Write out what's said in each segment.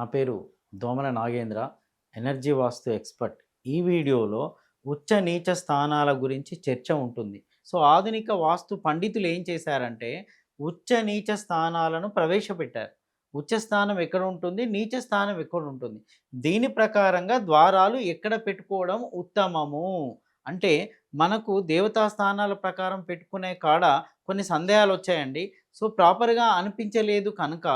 నా పేరు దోమల నాగేంద్ర ఎనర్జీ వాస్తు ఎక్స్పర్ట్. ఈ వీడియోలో ఉచ్చ నీచ స్థానాల గురించి చర్చ ఉంటుంది. సో ఆధునిక వాస్తు పండితులు ఏం చేశారంటే ఉచ్చ నీచ స్థానాలను ప్రవేశపెట్టారు. ఉచ్చ స్థానం ఎక్కడ ఉంటుంది? నీచ స్థానం ఎక్కడ ఉంటుంది? దీని ప్రకారంగా ద్వారాలు ఎక్కడ పెట్టుకోవడం ఉత్తమము? అంటే మనకు దేవతా స్థానాల ప్రకారం పెట్టుకునే కాడ కొన్ని సందేహాలు వచ్చాయండి. సో ప్రాపర్గా అనిపించలేదు కనుక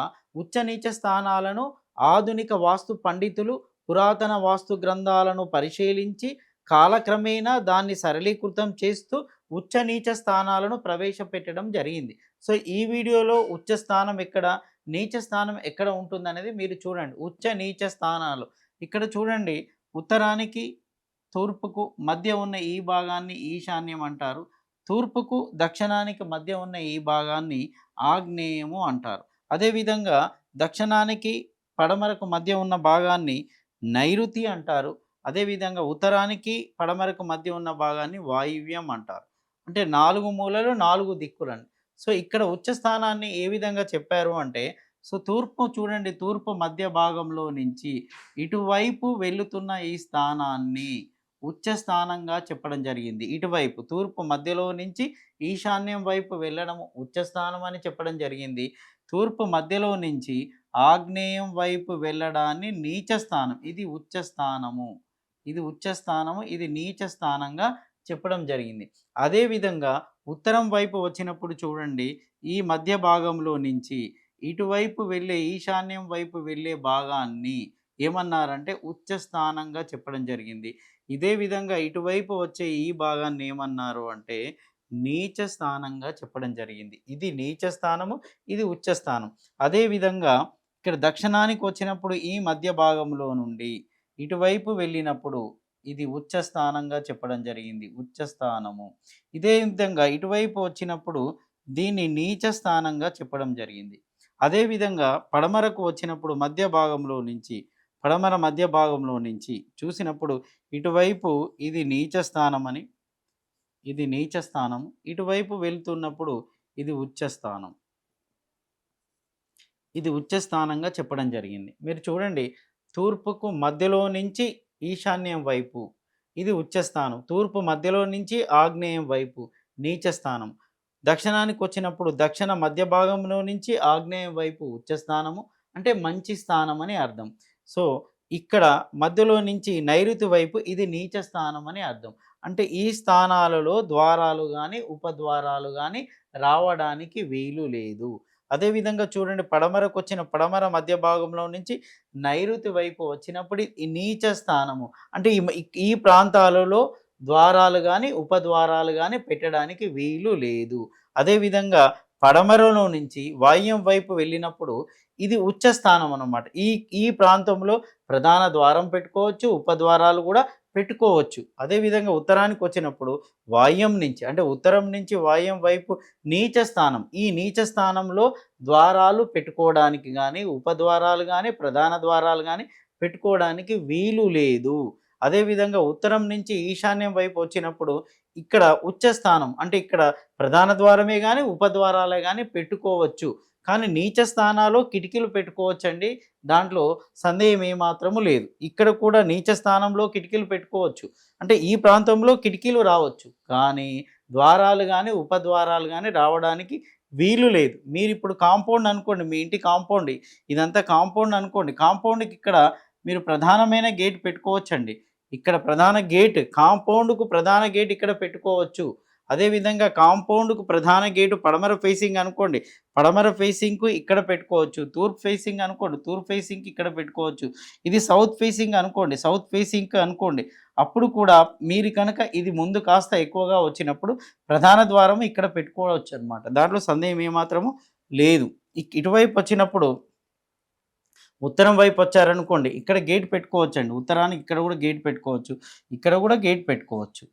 ఉచ్చ నీచ స్థానాలను ఆధునిక వాస్తు పండితులు పురాతన వాస్తు గ్రంథాలను పరిశీలించి కాలక్రమేణా దాన్ని సరళీకృతం చేస్తూ ఉచ్చ నీచ స్థానాలను ప్రవేశపెట్టడం జరిగింది. సో ఈ వీడియోలో ఉచ్చ స్థానం ఎక్కడ నీచ స్థానం ఎక్కడ ఉంటుందనేది మీరు చూడండి. ఉచ్చ నీచ స్థానాలు. ఇక్కడ చూడండి ఉత్తరానికి తూర్పుకు మధ్య ఉన్న ఈ భాగాన్ని ఈశాన్యం అంటారు. తూర్పుకు దక్షిణానికి మధ్య ఉన్న ఈ భాగాన్ని ఆగ్నేయము అంటారు. అదేవిధంగా దక్షిణానికి పడమరకు మధ్య ఉన్న భాగాన్ని నైరుతి అంటారు. అదేవిధంగా ఉత్తరానికి పడమరకు మధ్య ఉన్న భాగాన్ని వాయువ్యం అంటారు. అంటే నాలుగు మూలలు నాలుగు దిక్కులండి సో ఇక్కడ ఉచ్చ స్థానాన్ని ఏ విధంగా చెప్పారు అంటే సో తూర్పు చూడండి తూర్పు మధ్య భాగంలో నుంచి ఇటువైపు వెళుతున్న ఈ స్థానాన్ని ఉచ్చ స్థానంగా చెప్పడం జరిగింది. ఇటువైపు తూర్పు మధ్యలో నుంచి ఈశాన్యం వైపు వెళ్ళడం ఉచ్చ స్థానం అని చెప్పడం జరిగింది. తూర్పు మధ్యలో నుంచి ఆగ్నేయం వైపు వెళ్ళడాన్ని నీచ స్థానం. ఇది ఉచ్చ స్థానము. ఇది ఉచ్చ స్థానము ఇది నీచ స్థానంగా చెప్పడం జరిగింది. అదేవిధంగా ఉత్తరం వైపు వచ్చినప్పుడు చూడండి ఈ మధ్య భాగంలో నుంచి ఇటువైపు వెళ్ళే ఈశాన్యం వైపు వెళ్ళే భాగాన్ని ఏమన్నారంటే ఉచ్చ స్థానంగా చెప్పడం జరిగింది. ఇదే విధంగా ఇటువైపు వచ్చే ఈ భాగాన్ని ఏమన్నారు అంటే నీచ స్థానంగా చెప్పడం జరిగింది. ఇది నీచ స్థానము ఇది ఉచ్చ స్థానం. అదేవిధంగా ఇక్కడ దక్షిణానికి వచ్చినప్పుడు ఈ మధ్య భాగంలో నుండి ఇటువైపు వెళ్ళినప్పుడు ఇది ఉచ్చ స్థానంగా చెప్పడం జరిగింది. ఉచ్చ స్థానము. ఇదే విధంగా ఇటువైపు వచ్చినప్పుడు దీన్ని నీచ స్థానంగా చెప్పడం జరిగింది. అదేవిధంగా పడమరకు వచ్చినప్పుడు మధ్య భాగంలో నుంచి పడమర మధ్య భాగంలో నుంచి చూసినప్పుడు ఇటువైపు ఇది నీచ స్థానం అని ఇది నీచ స్థానం ఇటువైపు వెళ్తున్నప్పుడు ఇది ఉచ్చ స్థానం. ఇది ఉచ్చ స్థానంగా చెప్పడం జరిగింది. మీరు చూడండి తూర్పుకు మధ్యలో నుంచి ఈశాన్యం వైపు ఇది ఉచ్చ స్థానం. తూర్పు మధ్యలో నుంచి ఆగ్నేయం వైపు నీచ స్థానం. దక్షిణానికి వచ్చినప్పుడు దక్షిణ మధ్య భాగంలో నుంచి ఆగ్నేయం వైపు ఉచ్చ స్థానము అంటే మంచి స్థానం అని అర్థం. సో ఇక్కడ మధ్యలో నుంచి నైరుతి వైపు ఇది నీచ స్థానం అని అర్థం. అంటే ఈ స్థానాలలో ద్వారాలు కానీ ఉపద్వారాలు కానీ రావడానికి వీలు లేదు. అదేవిధంగా చూడండి పడమరకు వచ్చిన పడమర మధ్య భాగంలో నుంచి నైరుతి వైపు వచ్చినప్పుడు ఈ నీచ స్థానము. అంటే ఈ ఈ ప్రాంతాలలో ద్వారాలు కానీ ఉపద్వారాలు కానీ పెట్టడానికి వీలు లేదు. అదేవిధంగా పడమరలో నుంచి వాయుం వైపు వెళ్ళినప్పుడు ఇది ఉచ్చ స్థానం అన్నమాట. ఈ ఈ ప్రాంతంలో ప్రధాన ద్వారం పెట్టుకోవచ్చు ఉపద్వారాలు కూడా పెట్టుకోవచ్చు. అదేవిధంగా ఉత్తరానికి వచ్చినప్పుడు వాయం నుంచి అంటే ఉత్తరం నుంచి వాయం వైపు నీచ స్థానం ఈ నీచ స్థానంలో ద్వారాలు పెట్టుకోవడానికి కానీ ఉపద్వారాలు కానీ ప్రధాన ద్వారాలు కానీ పెట్టుకోవడానికి వీలు లేదు. అదేవిధంగా ఉత్తరం నుంచి ఈశాన్యం వైపు వచ్చినప్పుడు ఇక్కడ ఉచ్చ స్థానం అంటే ఇక్కడ ప్రధాన ద్వారమే కానీ ఉపద్వారాలే కానీ పెట్టుకోవచ్చు. కానీ నీచ స్థానాల్లో కిటికీలు పెట్టుకోవచ్చండి. దాంట్లో సందేహం ఏమాత్రము లేదు. ఇక్కడ కూడా నీచ స్థానంలో కిటికీలు పెట్టుకోవచ్చు. అంటే ఈ ప్రాంతంలో కిటికీలు రావచ్చు. కానీ ద్వారాలు కానీ ఉపద్వారాలు కానీ రావడానికి వీలు లేదు. మీరు ఇప్పుడు కాంపౌండ్ అనుకోండి మీ ఇంటి కాంపౌండ్. ఇదంతా కాంపౌండ్ అనుకోండి. కాంపౌండ్కి ఇక్కడ మీరు ప్రధానమైన గేట్ పెట్టుకోవచ్చండి. ఇక్కడ ప్రధాన గేట్ కాంపౌండ్కు ప్రధాన గేట్ ఇక్కడ పెట్టుకోవచ్చు. అదేవిధంగా కాంపౌండ్కు ప్రధాన గేటు పడమర ఫేసింగ్ అనుకోండి. పడమర ఫేసింగ్కు ఇక్కడ పెట్టుకోవచ్చు. తూర్పు ఫేసింగ్ అనుకోండి. తూర్పు ఫేసింగ్కి ఇక్కడ పెట్టుకోవచ్చు. ఇది సౌత్ ఫేసింగ్ అనుకోండి. సౌత్ ఫేసింగ్కి అనుకోండి. అప్పుడు కూడా మీరు కనుక ఇది ముందు కాస్త ఎక్కువగా వచ్చినప్పుడు ప్రధాన ద్వారం ఇక్కడ పెట్టుకోవచ్చు అనమాట దాంట్లో సందేహం ఏమాత్రము లేదు. ఇటువైపు వచ్చినప్పుడు ఉత్తరం వైపు వచ్చారనుకోండి. ఇక్కడ గేట్ పెట్టుకోవచ్చు అండి ఉత్తరానికి ఇక్కడ కూడా గేట్ పెట్టుకోవచ్చు. ఇక్కడ కూడా గేట్ పెట్టుకోవచ్చు.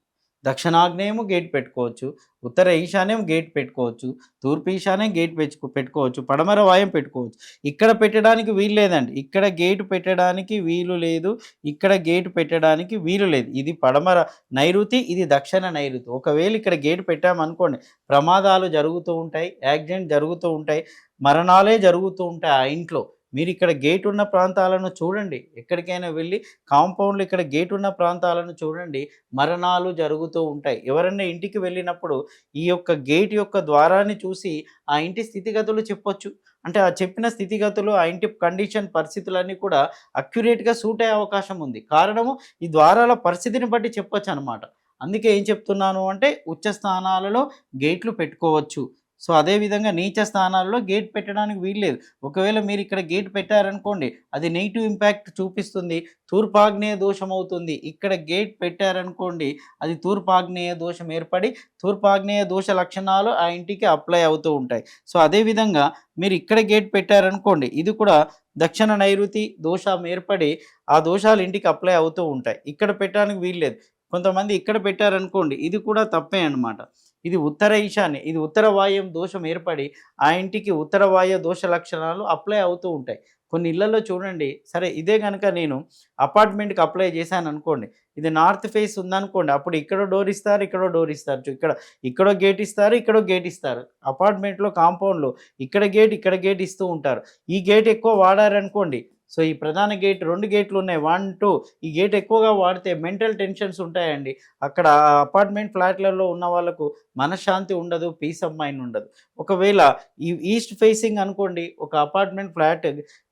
దక్షిణాగ్నేయము గేట్ పెట్టుకోవచ్చు ఉత్తర ఈశాన్యం గేట్ పెట్టుకోవచ్చు తూర్పు ఈశాన్యం గేట్ పెట్టుకో పెట్టుకోవచ్చు పడమర వాయం పెట్టుకోవచ్చు. ఇక్కడ పెట్టడానికి వీలు లేదండి. ఇక్కడ గేటు పెట్టడానికి వీలు లేదు. ఇక్కడ గేటు పెట్టడానికి వీలు లేదు. ఇది పడమర నైరుతి ఇది దక్షిణ నైరుతి. ఒకవేళ ఇక్కడ గేటు పెట్టామనుకోండి ప్రమాదాలు జరుగుతూ ఉంటాయి యాక్సిడెంట్ జరుగుతూ ఉంటాయి మరణాలే జరుగుతూ ఉంటాయి ఆ ఇంట్లో. మీరు ఇక్కడ గేట్ ఉన్న ప్రాంతాలను చూడండి. ఎక్కడికైనా వెళ్ళి కాంపౌండ్లు ఇక్కడ గేట్ ఉన్న ప్రాంతాలను చూడండి. మరణాలు జరుగుతూ ఉంటాయి. ఎవరైనా ఇంటికి వెళ్ళినప్పుడు ఈ యొక్క గేట్ యొక్క ద్వారాన్ని చూసి ఆ ఇంటి స్థితిగతులు చెప్పొచ్చు. అంటే ఆ చెప్పిన స్థితిగతులు ఆ ఇంటి కండిషన్ పరిస్థితులన్నీ కూడా అక్యురేట్గా సూట్ అయ్యే అవకాశం ఉంది. కారణము ఈ ద్వారాల పరిస్థితిని బట్టి చెప్పొచ్చు అనమాట అందుకే ఏం చెప్తున్నాను అంటే ఉచ్చ స్థానాలలో గేట్లు పెట్టుకోవచ్చు. సో అదేవిధంగా నీచ స్థానాల్లో గేట్ పెట్టడానికి వీల్లేదు. ఒకవేళ మీరు ఇక్కడ గేట్ పెట్టారనుకోండి అది నెగిటివ్ ఇంపాక్ట్ చూపిస్తుంది తూర్పాగ్నేయ దోషం అవుతుంది ఇక్కడ గేట్ పెట్టారనుకోండి అది తూర్పాగ్నేయ దోషం ఏర్పడి తూర్పాగ్నేయ దోష లక్షణాలు ఆ ఇంటికి అప్లై అవుతూ ఉంటాయి. సో అదేవిధంగా మీరు ఇక్కడ గేట్ పెట్టారనుకోండి ఇది కూడా దక్షిణ నైరుతి దోషం ఏర్పడి ఆ దోషాలు ఇంటికి అప్లై అవుతూ ఉంటాయి. ఇక్కడ పెట్టడానికి వీల్లేదు. కొంతమంది ఇక్కడ పెట్టారనుకోండి ఇది కూడా తప్పే అనమాట ఇది ఉత్తర ఈశాన్య ఇది ఉత్తర వాయుం దోషం ఏర్పడి ఆ ఇంటికి ఉత్తర వాయు దోష లక్షణాలు అప్లై అవుతూ ఉంటాయి. కొన్ని ఇళ్ళలో చూడండి సరే ఇదే కనుక నేను అపార్ట్మెంట్కి అప్లై చేశాను అనుకోండి ఇది నార్త్ ఫేస్ ఉందనుకోండి అప్పుడు ఇక్కడ డోర్ ఇస్తారు ఇక్కడ డోర్ ఇస్తారు. ఇక్కడ ఇక్కడో గేట్ ఇస్తారు ఇక్కడో గేట్ ఇస్తారు. అపార్ట్మెంట్లో కాంపౌండ్లో ఇక్కడ గేట్ ఇక్కడ గేట్ ఇస్తూ ఉంటారు. ఈ గేట్ ఎక్కువ వాడారనుకోండి సో ఈ ప్రధాన గేట్ రెండు గేట్లు ఉన్నాయి. వన్ టూ ఈ గేట్ ఎక్కువగా వాడితే మెంటల్ టెన్షన్స్ ఉంటాయండి. అక్కడ అపార్ట్మెంట్ ఫ్లాట్లలో ఉన్న వాళ్ళకు మనశ్శాంతి ఉండదు పీస్ ఆఫ్ మైండ్ ఉండదు. ఒకవేళ ఈ ఈస్ట్ ఫేసింగ్ అనుకోండి ఒక అపార్ట్మెంట్ ఫ్లాట్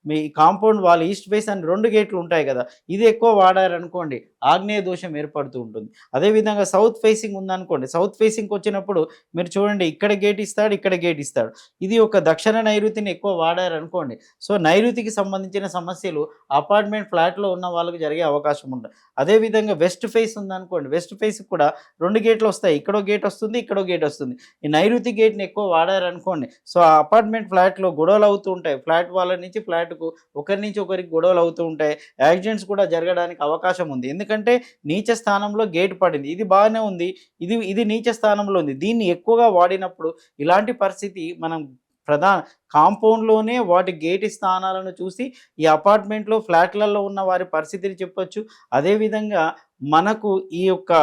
మీ కాంపౌండ్ వాల్ ఈస్ట్ ఫేస్ అని రెండు గేట్లు ఉంటాయి కదా ఇది ఎక్కువ వాడారనుకోండి ఆగ్నేయ దోషం ఏర్పడుతూ ఉంటుంది. అదేవిధంగా సౌత్ ఫేసింగ్ ఉందనుకోండి సౌత్ ఫేసింగ్కి వచ్చినప్పుడు మీరు చూడండి ఇక్కడ గేట్ ఇస్తాడు ఇక్కడ గేట్ ఇస్తాడు. ఇది ఒక దక్షిణ నైరుతిని ఎక్కువ వాడారనుకోండి సో నైరుతికి సంబంధించిన సమస్యలు అపార్ట్మెంట్ ఫ్లాట్లో ఉన్న వాళ్ళకి జరిగే అవకాశం ఉంటుంది. అదేవిధంగా వెస్ట్ ఫేస్ ఉందనుకోండి వెస్ట్ ఫేస్కి కూడా రెండు గేట్లు వస్తాయి ఇక్కడో గేట్ వస్తుంది ఇక్కడో గేట్ వస్తుంది. ఈ నైరుతి గేట్ని ఎక్కువ వాడారనుకోండి సో ఆ అపార్ట్మెంట్ ఫ్లాట్లో గొడవలు అవుతూ ఉంటాయి. ఫ్లాట్ వాళ్ళ నుంచి ఫ్లాట్ ఫ్లాట్కు ఒకరి నుంచి ఒకరికి గొడవలు అవుతూ ఉంటాయి. యాక్సిడెంట్స్ కూడా జరగడానికి అవకాశం ఉంది. ఎందుకంటే నీచ స్థానంలో గేట్ పడింది. ఇది బాగానే ఉంది. ఇది ఇది నీచ స్థానంలో ఉంది. దీన్ని ఎక్కువగా వాడినప్పుడు ఇలాంటి పరిస్థితి మనం ప్రధాన కాంపౌండ్లోనే వాటి గేట్ స్థానాలను చూసి ఈ అపార్ట్మెంట్లో ఫ్లాట్లలో ఉన్న వారి పరిస్థితిని చెప్పొచ్చు. అదేవిధంగా మనకు ఈ యొక్క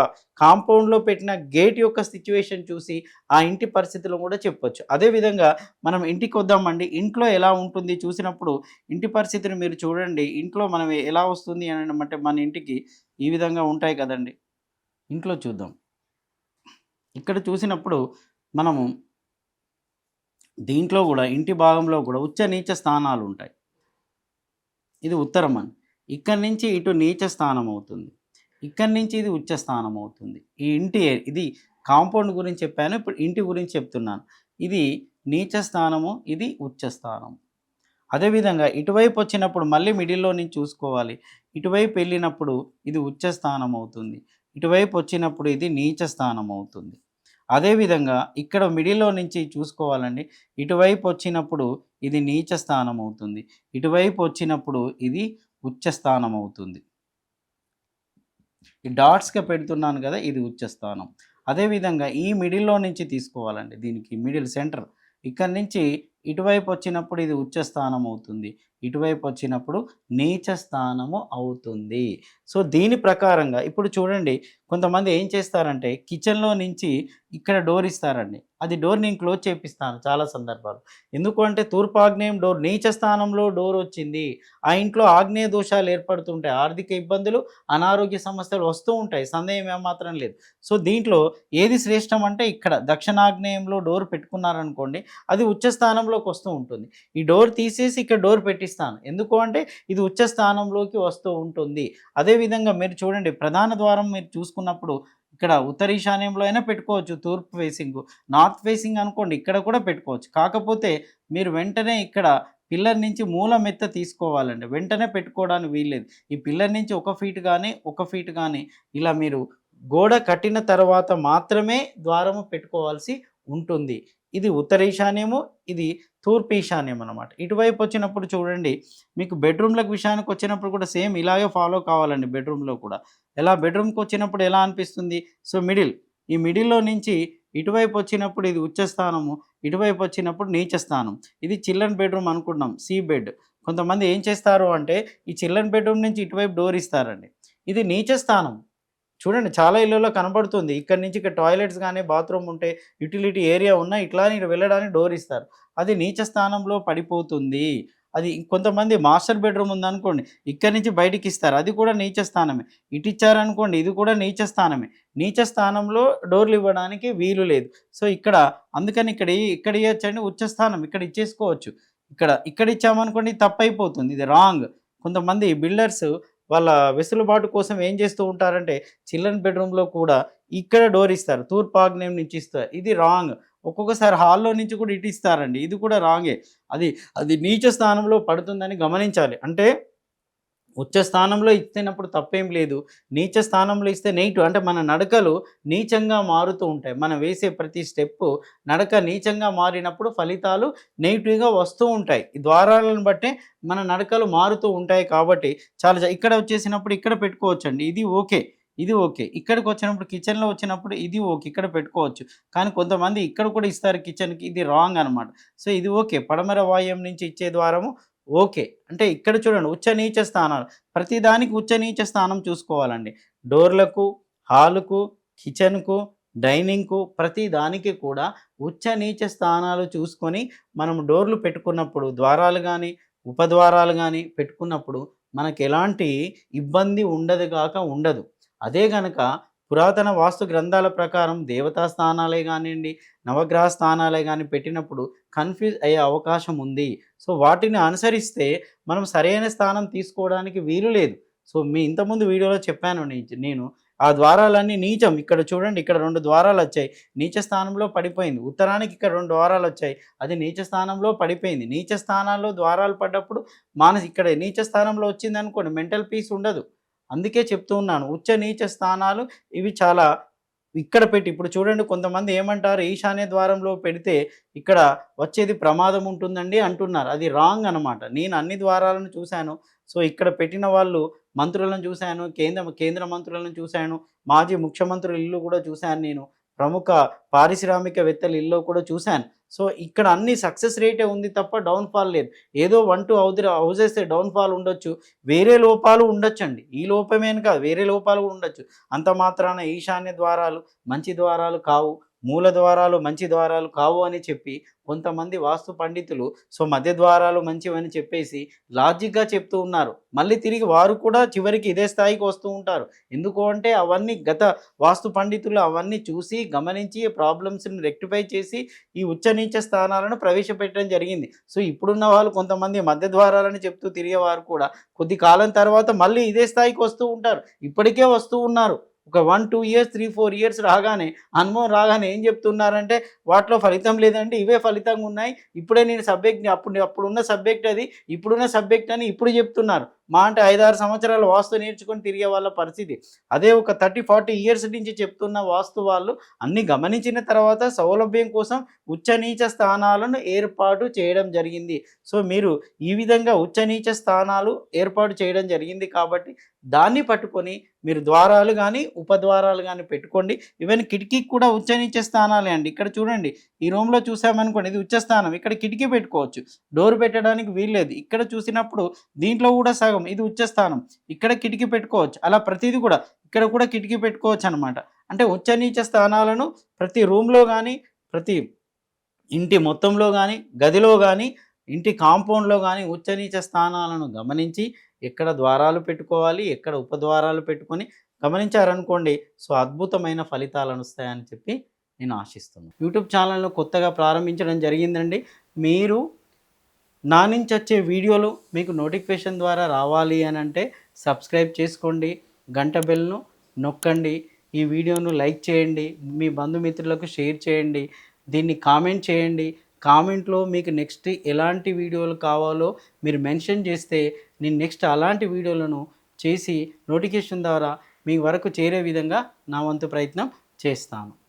కాంపౌండ్లో పెట్టిన గేట్ యొక్క సిచ్యువేషన్ చూసి ఆ ఇంటి పరిస్థితులు కూడా చెప్పొచ్చు. అదేవిధంగా మనం ఇంటికి వద్దామండి ఇంట్లో ఎలా ఉంటుంది చూసినప్పుడు ఇంటి పరిస్థితిని మీరు చూడండి ఇంట్లో మనం ఎలా వస్తుంది అని అంటే మన ఇంటికి ఈ విధంగా ఉంటాయి కదండి. ఇంట్లో చూద్దాం. ఇక్కడ చూసినప్పుడు మనము దీంట్లో కూడా ఇంటి భాగంలో కూడా ఉచ్చ నీచ స్థానాలు ఉంటాయి. ఇది ఉత్తరం అని ఇక్కడి నుంచి ఇటు నీచ స్థానం అవుతుంది. ఇక్కడి నుంచి ఇది ఉచ్చ స్థానం అవుతుంది ఈ ఇంటి ఇది కాంపౌండ్ గురించి చెప్పాను ఇప్పుడు ఇంటి గురించి చెప్తున్నాను. ఇది నీచ స్థానము ఇది ఉచ్చ స్థానం. అదేవిధంగా ఇటువైపు వచ్చినప్పుడు మళ్ళీ మిడిల్లో నుంచి చూసుకోవాలి. ఇటువైపు వెళ్ళినప్పుడు ఇది ఉచ్చ స్థానం అవుతుంది ఇటువైపు వచ్చినప్పుడు ఇది నీచ స్థానం అవుతుంది అదేవిధంగా ఇక్కడ మిడిల్లో నుంచి చూసుకోవాలండి. ఇటువైపు వచ్చినప్పుడు ఇది నీచ స్థానం అవుతుంది ఇటువైపు వచ్చినప్పుడు ఇది ఉచ్చ స్థానం అవుతుంది ఈ డాట్స్గా పెడుతున్నాను కదా ఇది ఉచ్చస్థానం అదేవిధంగా ఈ మిడిల్లో నుంచి తీసుకోవాలండి దీనికి మిడిల్ సెంటర్. ఇక్కడ నుంచి ఇటువైపు వచ్చినప్పుడు ఇది ఉచ్చస్థానం అవుతుంది. ఇటువైపు వచ్చినప్పుడు నీచ స్థానము అవుతుంది. సో దీని ప్రకారంగా ఇప్పుడు చూడండి కొంతమంది ఏం చేస్తారంటే కిచెన్లో నుంచి ఇక్కడ డోర్ ఇస్తారండి. అది డోర్ నేను క్లోజ్ చేపిస్తాను చాలా సందర్భాలు. ఎందుకు అంటే తూర్పు ఆగ్నేయం డోర్ నీచ స్థానంలో డోర్ వచ్చింది. ఆ ఇంట్లో ఆగ్నేయ దోషాలు ఏర్పడుతుంటాయి. ఆర్థిక ఇబ్బందులు అనారోగ్య సమస్యలు వస్తూ ఉంటాయి. సందేహం ఏమాత్రం లేదు. సో దీంట్లో ఏది శ్రేష్టం అంటే ఇక్కడ దక్షిణాగ్నేయంలో డోర్ పెట్టుకున్నారనుకోండి అది ఉచ్చ స్థానంలోకి వస్తూ ఉంటుంది. ఈ డోర్ తీసేసి ఇక్కడ డోర్ స్థానం ఎందుకు అంటే ఇది ఉచ్చ స్థానంలోకి వస్తూ ఉంటుంది. అదేవిధంగా మీరు చూడండి ప్రధాన ద్వారం మీరు చూసుకున్నప్పుడు ఇక్కడ ఉత్తర ఈశాన్యంలో అయినా పెట్టుకోవచ్చు తూర్పు ఫేసింగ్. నార్త్ ఫేసింగ్ అనుకోండి ఇక్కడ కూడా పెట్టుకోవచ్చు. కాకపోతే మీరు వెంటనే ఇక్కడ పిల్లర్ నుంచి మూల మెత్త తీసుకోవాలండి. వెంటనే పెట్టుకోవడానికి వీల్లేదు. ఈ పిల్లర్ నుంచి ఒక ఫీట్ కానీ ఒక ఫీట్ కానీ ఇలా మీరు గోడ కట్టిన తర్వాత మాత్రమే ద్వారము పెట్టుకోవాల్సి ఉంటుంది. ఇది ఉత్తర ఈశాన్యము ఇది తూర్పు ఈశాన్యం అనమాట ఇటువైపు వచ్చినప్పుడు చూడండి మీకు బెడ్రూమ్లకు విషయానికి వచ్చినప్పుడు కూడా సేమ్ ఇలాగే ఫాలో కావాలండి బెడ్రూమ్లో కూడా. ఎలా బెడ్రూమ్కి వచ్చినప్పుడు ఎలా అనిపిస్తుంది? సో మిడిల్ ఈ మిడిల్లో నుంచి ఇటువైపు వచ్చినప్పుడు ఇది ఉచ్చ స్థానము ఇటువైపు వచ్చినప్పుడు నీచ స్థానం. ఇది చిల్డ్రన్ బెడ్రూమ్ అనుకుంటున్నాం సీ బెడ్. కొంతమంది ఏం చేస్తారు అంటే ఈ చిల్డ్రన్ బెడ్రూమ్ నుంచి ఇటువైపు డోర్ ఇస్తారండి. ఇది నీచ స్థానం. చూడండి చాలా ఇళ్ళలో కనబడుతుంది. ఇక్కడ నుంచి ఇక్కడ టాయిలెట్స్ కానీ బాత్రూమ్ ఉంటే యూటిలిటీ ఏరియా ఉన్నా ఇట్లా ఇటు వెళ్ళడానికి డోర్ ఇస్తారు. అది నీచ స్థానంలో పడిపోతుంది. అది కొంతమంది మాస్టర్ బెడ్రూమ్ ఉందనుకోండి ఇక్కడి నుంచి బయటికి ఇస్తారు. అది కూడా నీచ స్థానమే. ఇటు ఇచ్చారనుకోండి ఇది కూడా నీచ స్థానమే. నీచ స్థానంలో డోర్లు ఇవ్వడానికి వీలు లేదు. సో ఇక్కడ అందుకని ఇక్కడ ఇక్కడ ఇవ్వచ్చండి ఉచ్చ స్థానం. ఇక్కడ ఇచ్చేసుకోవచ్చు. ఇక్కడ ఇక్కడ ఇచ్చామనుకోండి తప్పు అయిపోతుంది ఇది రాంగ్. కొంతమంది బిల్డర్స్ వాళ్ళ వెసులుబాటు కోసం ఏం చేస్తూ ఉంటారంటే చిల్డ్రన్ బెడ్రూమ్లో కూడా ఇక్కడ డోర్ ఇస్తారు. తూర్పు ఆగ్నేయం నుంచి ఇస్తారు. ఇది రాంగ్. ఒక్కొక్కసారి హాల్లో నుంచి కూడా ఇటు ఇస్తారండి. ఇది కూడా రాంగే. అది అది నీచ స్థానంలో పడుతుందని గమనించాలి. అంటే ఉచ్చ స్థానంలో ఇచ్చినప్పుడు తప్పేం లేదు. నీచ స్థానంలో ఇస్తే నెయిట్ అంటే మన నడకలు నీచంగా మారుతూ ఉంటాయి. మనం వేసే ప్రతి స్టెప్ నడక నీచంగా మారినప్పుడు ఫలితాలు నెగిటివ్గా వస్తూ ఉంటాయి. ఈ ద్వారాలను బట్టే మన నడకలు మారుతూ ఉంటాయి కాబట్టి చాలా ఇక్కడ వచ్చేసినప్పుడు ఇక్కడ పెట్టుకోవచ్చండి. ఇది ఓకే. ఇది ఓకే. ఇక్కడికి వచ్చినప్పుడు కిచెన్లో వచ్చినప్పుడు ఇది ఓకే. ఇక్కడ పెట్టుకోవచ్చు. కానీ కొంతమంది ఇక్కడ కూడా ఇస్తారు కిచెన్కి. ఇది రాంగ్ అనమాట సో ఇది ఓకే. పడమర వాయుం నుంచి ఇచ్చే ద్వారము ఓకే. అంటే ఇక్కడ చూడండి ఉచ్చ నీచ స్థానాలు. ప్రతిదానికి ఉచ్చ నీచ స్థానం చూసుకోవాలండి. డోర్లకు హాలుకు కిచెన్కు డైనింగ్కు ప్రతి దానికి కూడా ఉచ్చ నీచ స్థానాలు చూసుకొని మనం డోర్లు పెట్టుకున్నప్పుడు ద్వారాలు కానీ ఉపద్వారాలు కానీ పెట్టుకున్నప్పుడు మనకు ఎలాంటి ఇబ్బంది ఉండదు కాక ఉండదు. అదే గనక పురాతన వాస్తు గ్రంథాల ప్రకారం దేవతా స్థానాలే కానివ్వండి నవగ్రహ స్థానాలే కానీ పెట్టినప్పుడు కన్ఫ్యూజ్ అయ్యే అవకాశం ఉంది. సో వాటిని అనుసరిస్తే మనం సరైన స్థానం తీసుకోవడానికి వీలు లేదు. సో మీ ఇంతకుముందు వీడియోలో చెప్పాను నీ- నేను ఆ ద్వారాలన్నీ నీచం. ఇక్కడ చూడండి ఇక్కడ రెండు ద్వారాలు వచ్చాయి. నీచ స్థానంలో పడిపోయింది. ఉత్తరానికి ఇక్కడ రెండు ద్వారాలు వచ్చాయి. అది నీచ స్థానంలో పడిపోయింది. నీచ స్థానాల్లో ద్వారాలు పడ్డప్పుడు మానసి ఇక్కడ నీచ స్థానంలో వచ్చింది అనుకోండి మెంటల్ పీస్ ఉండదు. అందుకే చెప్తూ ఉన్నాను. ఉచ్చ నీచ స్థానాలు ఇవి చాలా ఇక్కడ పెట్టి ఇప్పుడు చూడండి కొంతమంది ఏమంటారు ఈశాన్య ద్వారంలో పెడితే ఇక్కడ వచ్చేది ప్రమాదం ఉంటుందండి అంటున్నారు. అది రాంగ్ అనమాట నేను అన్ని ద్వారాలను చూశాను. సో ఇక్కడ పెట్టిన వాళ్ళు మంత్రులను చూశాను కేంద్ర కేంద్ర మంత్రులను చూశాను మాజీ ముఖ్యమంత్రుల ఇల్లు కూడా చూశాను నేను. ప్రముఖ పారిశ్రామికవేత్తలు ఇల్లు కూడా చూశాను. సో ఇక్కడ అన్ని సక్సెస్ రేటే ఉంది తప్ప డౌన్ఫాల్ లేదు. ఏదో one two house houses downfall ఉండొచ్చు. వేరే లోపాలు ఉండొచ్చండి. ఈ లోపమేం కాదు వేరే లోపాలు కూడా ఉండొచ్చు. అంత మాత్రాన ఈశాన్య ద్వారాలు మంచి ద్వారాలు కావు. మూల ద్వారాలు మంచి ద్వారాలు కావు అని చెప్పి కొంతమంది వాస్తు పండితులు సో మధ్య ద్వారాలు మంచివని చెప్పేసి లాజిక్గా చెప్తూ ఉన్నారు. మళ్ళీ తిరిగి వారు కూడా చివరికి ఇదే స్థాయికి వస్తూ ఉంటారు. ఎందుకు అంటే అవన్నీ గత వాస్తు పండితులు అవన్నీ చూసి గమనించి ప్రాబ్లమ్స్ని రెక్టిఫై చేసి ఈ ఉచ్చనీచ స్థానాలను ప్రవేశపెట్టడం జరిగింది. సో ఇప్పుడున్న వాళ్ళు కొంతమంది మధ్య ద్వారాలని చెప్తూ తిరిగేవారు కూడా కొద్ది కాలం తర్వాత మళ్ళీ ఇదే స్థాయికి వస్తూ ఉంటారు. ఇప్పటికే వస్తూ ఉన్నారు. ఒక one two years three four years రాగానే అనుభవం రాగానే ఏం చెప్తున్నారంటే వాటిలో ఫలితం లేదంటే ఇవే ఫలితంగా ఉన్నాయి. ఇప్పుడే నేను సబ్జెక్ట్ అప్పుడు అప్పుడున్న సబ్జెక్ట్ అది ఇప్పుడున్న సబ్జెక్ట్ అని ఇప్పుడు చెప్తున్నారు. మా అంటే ఐదారు సంవత్సరాలు వాస్తు నేర్చుకొని తిరిగే వాళ్ళ పరిస్థితి. అదే ఒక థర్టీ ఫార్టీ ఇయర్స్ నుంచి చెప్తున్న వాస్తు వాళ్ళు అన్ని గమనించిన తర్వాత సౌలభ్యం కోసం ఉచ్చ నీచ స్థానాలను ఏర్పాటు చేయడం జరిగింది. సో మీరు ఈ విధంగా ఉచ్చ నీచ స్థానాలు ఏర్పాటు చేయడం జరిగింది కాబట్టి దాన్ని పట్టుకొని మీరు ద్వారాలు కానీ ఉపద్వారాలు కానీ పెట్టుకోండి. ఈవెన్ కిటికీకి కూడా ఉచ్చనిచ్చే నీచ స్థానాలే అండి. ఇక్కడ చూడండి ఈ రూమ్లో చూసామనుకోండి ఇది ఉచ్చ స్థానం. ఇక్కడ కిటికీ పెట్టుకోవచ్చు. డోర్ పెట్టడానికి వీల్లేదు. ఇక్కడ చూసినప్పుడు దీంట్లో కూడా సగం ఇది ఉచ్చస్థానం. ఇక్కడ కిటికీ పెట్టుకోవచ్చు. అలా ప్రతిదీ కూడా ఇక్కడ కూడా కిటికీ పెట్టుకోవచ్చు అనమాట అంటే ఉచ్చ నీచ స్థానాలను ప్రతి రూమ్లో కానీ ప్రతి ఇంటి మొత్తంలో కానీ గదిలో కానీ ఇంటి కాంపౌండ్లో కానీ ఉచ్చ నీచ స్థానాలను గమనించి ఎక్కడ ద్వారాలు పెట్టుకోవాలి ఎక్కడ ఉపద్వారాలు పెట్టుకొని గమనించారనుకోండి సో అద్భుతమైన ఫలితాలను వస్తాయని చెప్పి నేను ఆశిస్తున్నాను. యూట్యూబ్ ఛానల్ను కొత్తగా ప్రారంభించడం జరిగిందండి. మీరు నా నుంచి వచ్చే వీడియోలు మీకు నోటిఫికేషన్ ద్వారా రావాలి అని అంటే సబ్స్క్రైబ్ చేసుకోండి గంట బెల్ను నొక్కండి ఈ వీడియోను లైక్ చేయండి మీ బంధుమిత్రులకు షేర్ చేయండి దీన్ని కామెంట్ చేయండి. కామెంట్లో మీకు నెక్స్ట్ ఎలాంటి వీడియోలు కావాలో మీరు మెన్షన్ చేస్తే నేను నెక్స్ట్ అలాంటి వీడియోలను చేసి నోటిఫికేషన్ ద్వారా మీ వరకు చేరే విధంగా నా వంతు ప్రయత్నం చేస్తాను.